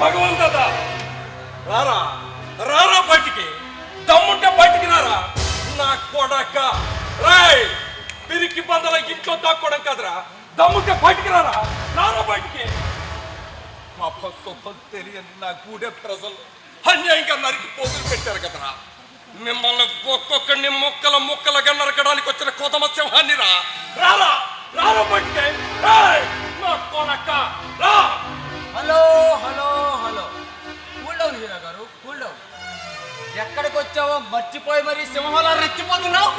భగవంతుడ రారా రారా బయటికి. దమ్ముంటే బయటికి రారా. నా కొడక. రాయ్ పిరికి బందల ఇంట్లో దాక్కోవడం కదరా. దమ్ముంటే బయటికి రారా. రారా బయటికి. పాపం సొప్పం తెలియని నా గూడె ప్రజలు అన్యాయంగా నరికి పోగులు పెట్టారు కదరా. మిమ్మల్ని ఒక్కొక్కడిని ముక్కల ముక్కలుగా నరకడానికి వచ్చిన కోతమ సింహాన్ని రా. రారా రారా బయటికి. రాయ్ నా కొడక. రా. Hello hello. వచ్చావో మర్చిపోయి మరి సింహంలా రెచ్చిపోతున్నావు?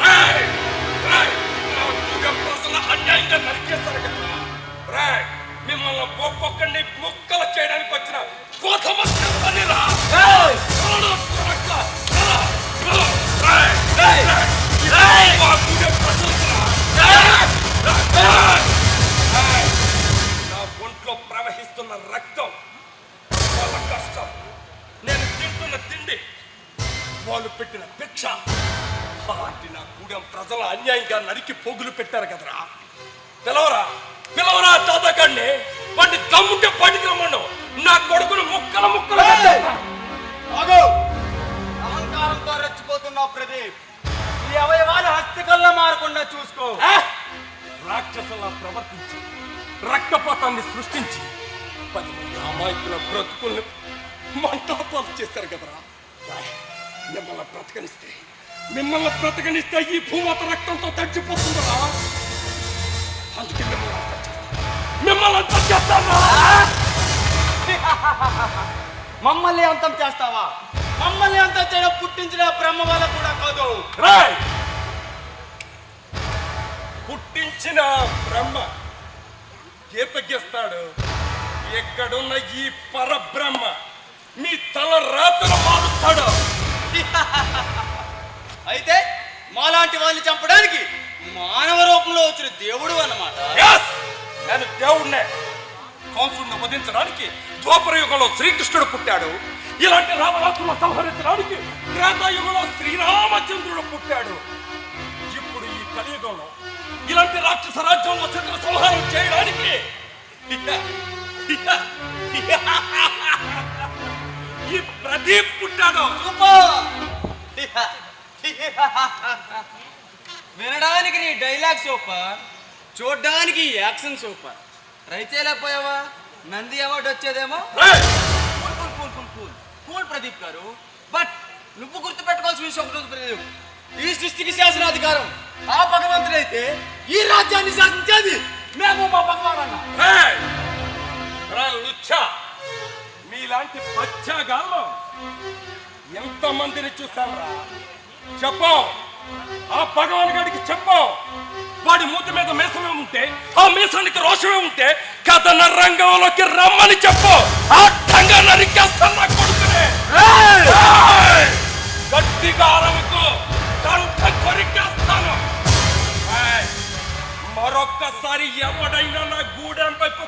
అన్యాయంగా నరికేస్తారు కదా. రాయ్ మిమ్మల్ని ఒక్కొక్కడిని ముక్కలు చేయడానికి వచ్చిన నా ఒంట్లో ప్రవహిస్తున్న రక్తం వాళ్ళ కష్టం. నేను తింటున్న తిండి వాళ్ళు పెట్టిన భిక్ష. అలాంటి నా గూడెం ప్రజల అన్యాయంగా నరికి పోగులు పెట్టారు కదరా. పిలవరా పిలవరా తాతగాడిని వాడిని దమ్ముంటే బయటికి రమ్మను. నా కొడుకును ముక్కల ముక్కలు అహంకారంతో రెచ్చిపోతున్నావు ప్రదీప్. ఈ అవయవాలు హస్తికల్లా మారకుండా చూసుకో. రాక్షసులా ప్రవర్తించి రక్తపాతాన్ని సృష్టించి పది మంది అమాయకుల బ్రతుకుల్ని మంటపాలు చేశారు కదరా. మిమ్మల్ని బ్రతకనిస్తే మిమ్మల్ని బ్రతకనిస్తే ఈ భూమాత రక్తంతో తడిచిపోతుందరా అందుకే మిమ్మల్ని. మిమ్మల్ని అంతా చేస్తాను మమ్మల్ని అంతం చేస్తావా? మమ్మల్ని అంతం చేయడం పుట్టించిన బ్రహ్మ వల్ల కూడా కాదు. రాయ్! పుట్టించిన బ్రహ్మ గీత గీస్తాడు ఎక్కడున్న ఈ పరబ్రహ్మ మీ తల రాతలు మారుస్తాడు. అయితే మాలాంటి వాళ్ళని చంపడానికి మానవ రూపంలో వచ్చిన దేవుడు అన్నమాట! నేను దేవుణ్ణే. కంసుడిని వధించడానికి ద్వాపరయుగంలో శ్రీకృష్ణుడు పుట్టాడు. ఇలాంటి రామరాజులను సంహరించడానికి త్రేతాయుగంలో శ్రీరామచంద్రుడు పుట్టాడు. ఇప్పుడు ఈ కలియుగంలో ఇలాంటి రాక్షస రాజ్యంలో చంద్ర సంహారం చేయడానికి ఈ ప్రదీప్ పుట్టాడు. వినడానికి నీ డైలాగ్ సూపర్ చూడడానికి యాక్షన్ సూపర్ ట్రై చేయలేకపోయావా Nandi award వచ్చేదేమో! Cool cool cool cool cool. Cool Pradeep garu but నువ్వు గుర్తుపెట్టుకోవాల్సిన విషయం ఒకటి ప్రదీప్. ఈ సృష్టికి శాసనాధికారం ఆ భగవంతుడైతే ఈ రాజ్యాన్ని శాసించేది మేము మా భగవాన్! రా మీలాంటి బచ్చాగాల్లో ఎంతమందిని చూసారా చెప్పు. ఆ భగవాన్ గడికి చెప్పు. వాడి మూతి మీద మీసమే ఉంటే ఆ మీసానికి రోషమే ఉంటే కథన రంగంలోకి రమ్మని చెప్పు. అడ్డంగా నరికేస్తాను నా కొడుకునే! గట్టిగా అరవకు కంఠ కొరికేస్తాను! మరొక్కసారి ఎవడైనా నా గూడెం వైపు